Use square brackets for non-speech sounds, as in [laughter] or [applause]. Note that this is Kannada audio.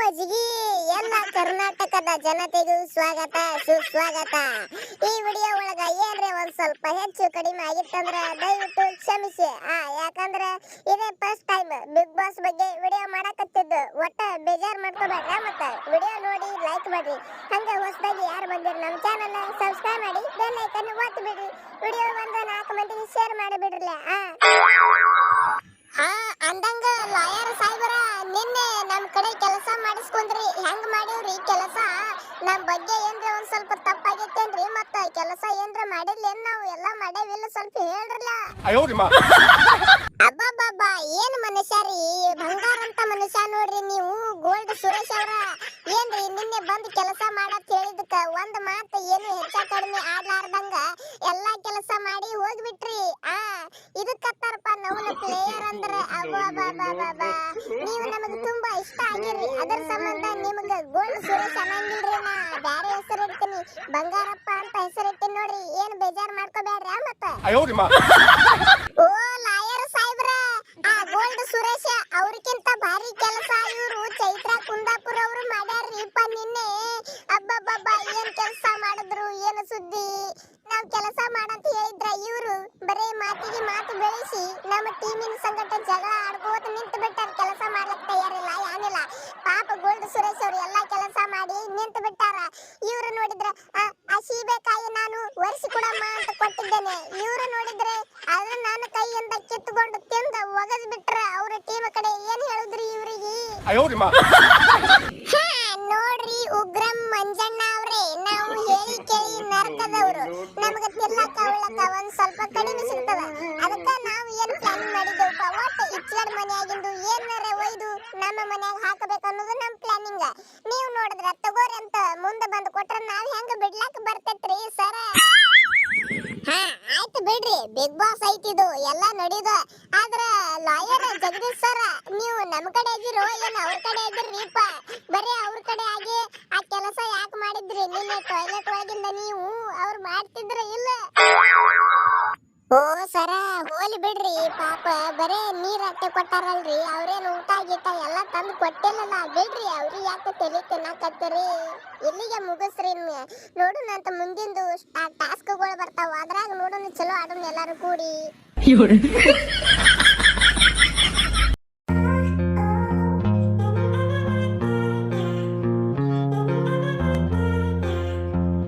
ಮಜ್ಗಿ ಎಲ್ಲ ಕರ್ನಾಟಕದ ಜನತೆಗೂ ಸ್ವಾಗತ, ಸುಸ್ವಾಗತ. ಈ ವಿಡಿಯೋ ಒಳಗ ಏನ್ರಿ ಒಂದ್ ಸ್ವಲ್ಪ ಹೆಚ್ಚು ಕಡಿಮೆ ಆಗಿತ್ತಂದ್ರ ದಯವಿಟ್ಟು ಕ್ಷಮಿಸಿ. ಆ, ಯಾಕಂದ್ರ ಇದೇ ಫಸ್ಟ್ ಟೈಮ್ ಬಿಗ್ ಬಾಸ್ ಬಗ್ಗೆ ವಿಡಿಯೋ ಮಾಡಕತ್ತಿದ್ದು. ಒಟ್ಟ ಬೇಜಾರ್ ಮಾಡ್ಕೋಬೇಡ್ರ ಮತ್ತ? ವಿಡಿಯೋ ನೋಡಿ ಲೈಕ್ ಮಾಡ್ರಿ. ಹಂಗ ಹೊಸದಾಗಿ ಯಾರು ಬಂದಿರ ನಮ್ಮ ಚಾನಲ್ ಸಬ್ಸ್ಕ್ರೈಬ್ ಮಾಡಿ ಬೆಲ್ ಐಕನ್ ಒತ್ತಿ ಬಿಡ್ರಿ. ವಿಡಿಯೋ ಬಂದು ನಾಲ್ಕು ಮಂದಿಗೆ ಶೇರ್ ಮಾಡಿ ಆ ಹಾ ಅಂದಂಗ ಲಾಯರ್ ಸಾಹೇಬರ ನಿನ್ನೆ ನಮ್ ಕಡೆ ಕೆಲಸ ಮಾಡಿಸ್ಕೊಂಡ್ರಿ ಹೆಂಗ್ ಮಾಡಿವ್ರಿ ಕೆಲಸ? ನಮ್ ಬಗ್ಗೆ ಏನ್ರ ಒಂದ್ ಸ್ವಲ್ಪ ತಪ್ಪಾಗೈತೇನ್ರಿ? ಮತ್ತ ಕೆಲಸ ಏನ್ರ ಮಾಡಿರ್ಲೇನ್ ನಾವು? ಎಲ್ಲಾ ಮಾಡೇವಿಲ್ಲ ಸ್ವಲ್ಪ ಹೇಳ್ರಲ್ಲ. ಅಬ್ಬಬ್ಬಬ್ಬಾ ಏನ್ ಮನುಷ್ಯರಿ ಬಂಗಾರ ಅಂತ ಮನುಷ್ಯ ನೋಡ್ರಿ ನೀವು ಗೋಲ್ಡ್ ಸುರೇಶ್ ಅವ್ರ. ಏನ್ರಿ ನಿನ್ನೆ ಬಂದ್ ಕೆಲಸ ಮಾಡತ್ ಹೇಳಿದಕ್ಕ ಒಂದ್ ಮಾತ್ ಏನು ಹೆಚ್ಚ ಕಡಿಮೆ ಆಗ್ಲಾರ್ದಂಗ? ಎಲ್ಲಾ ಕೆಲಸ ಮಾಡಿ ಹೋಗ್ಬಿಟ್ರಿ. ಆ ಇದಕ್ಕತ್ತ ನವನ ಪ್ಲೇಯರ್ ಅಂದ್ರೆ ಅಬ್ಬಬ್ಬಬ್ಬಬ್ಬ ನೀವು ನಮಗೆ ತುಂಬಾ ಇಷ್ಟ ಆಗಿರಿ ಅದರ ಸಂಬಂಧ ನಿಮಗ ಗೋಲ್ಡ್ ಸುರೇಶ್ ಅನ್ನಂಗಿಲ್ರಿ ನಾ ಬ್ಯಾರೆ ಹೆಸರು ಇಡ್ತೀನಿ. ಬಂಗಾರಪ್ಪ ಅಂತ ಹೆಸರು ಇರ್ತೀನಿ ನೋಡ್ರಿ. ಏನು ಬೇಜಾರ್ ಮಾಡ್ಕೋಬೇಡ್ರಿ ಮತ್ತ? ಬೆಳೆಸಿ ನಮ್ಮ ಟೀಮಿನ ಸಂಗಟ ಜಗಳ ಆಡ್ಕೋತ ನಿಂತು ಬಿಟ್ಟಾರ ಕೆಲಸ ಮಾಡ್ಲಿಕ್ಕೆ ತಯಾರಿಲ್ಲ ಏನಿಲ್ಲ. ಪಾಪ ಗೋಲ್ಡ್ ಸುರೇಶ್ ಅವರು ಎಲ್ಲಾ ಕೆಲಸ ಮಾಡಿ ನಿಂತು ಬಿಟ್ಟಾರ. ಇವರು ನೋಡಿದ್ರೆ ಆ, ಸೀಬೆಕಾಯಿ ನಾನು ಒರೆಸಿ ಕೊಡಮ್ಮ ಅಂತ ಕೊಟ್ಟಿದ್ದೇನೆ. ಇವರು ನೋಡಿದ್ರೆ ಅದನ್ನ ನಾನು ಕೈಯಿಂದ ಕಿತ್ತುಕೊಂಡು ತಿಂದ ಒಗದ್ ಬಿಟ್ರ ಅವ್ರ ಟೀಮ್ ಕಡೆ ಏನ್ ಹೇಳಿದ್ರಿ ಇವ್ರಿಗೆ? [laughs] ನಮಗ ತಿರ್ಲಕ್ಕ ಉಳ್ಳಕ್ಕ ಒಂದ್ ಸ್ವಲ್ಪ ಕಡಿಮೆ ಸಿಗ್ತದ. ಅದಕ್ಕ ನಾವು ಏನ್ ಪ್ಲಾನ್ ಮಾಡಿದ್ದೇವಪ್ಪ? ಒಟ್ಟು ಇಚ್ಲಡ್ ಮನೆಯಾಗಿಂದು ಏನಾರ ಒಯ್ದು ನಮ್ಮ ಮನ್ಯಾಗ ಹಾಕಬೇಕು ಅನ್ನೋದು ನಮ್ಮ ಪ್ಲಾನಿಂಗ್ ನೀವು ನೋಡಿದ್ರ, ತಗೋರಿ ಅಂತ ಮುಂದೆ ಬಂದು ಕೊಟ್ರ ನಾವ್ ಹೆಂಗ ಬಿಡ್ಲಾಕ ಬರ್ತೈತ್ರಿ ಸರ? ಹಾ, ಆಯ್ತು ಬಿಡ್ರಿ. ಬಿಗ್ ಬಾಸ್ ಐತಿದು ಎಲ್ಲ ನಡೀದು. ಆದ್ರ ಲಾಯರ್ ಜಗದೀಶ್ ಸರ, ನೀವು ನಮ್ ಕಡೆ ಆಗಿರೋ ಏನ್ ಅವ್ರ ಕಡೆ ಆಗಿರ್ರಿಪ್ಪ ಬರೀ ಅವ್ರ ಕಡೆ ಆಗಿ ಆ ಕೆಲಸ ಯಾಕೆ ಮಾಡಿದ್ರಿ ನಿನ್ನೆ ಟಾಯ್ಲೆಟ್ ಒಳಗಿಂದ ನೀವು ಅವ್ರು ಮಾಡ್ತಿದ್ರ ಇಲ್ಲ. ಓ ಸರ ಹೋಲಿ ಬಿಡ್ರಿ ಪಾಪ. ಬರೇ ನೀರ್ ಅಟ್ಟೆ ಕೊಟ್ಟಾರಲ್ರಿ ಅವ್ರೇನ್ ಊಟ ಗೀಟ ಎಲ್ಲ ತಂದು ಕೊಟ್ಟಿಲ್ಲಲ್ಲ ಬಿಡ್ರಿ ಅವ್ರಿಗೆ ಯಾಕೆ ತಲೆ ತಿನ್ನಕತ್ತೀರಿ? ಇಲ್ಲಿಗೆ ಮುಗಿಸ್ರಿ. ನೋಡೋಣ ಅಂತ ಮುಂದಿಂದು ಟಾಸ್ಕ್ಗಳು ಬರ್ತಾವ ಅದ್ರಾಗ ನೋಡೋಣ ಚಲೋ ಆಡೋಣ ಎಲ್ಲಾರು ಕೂಡಿ.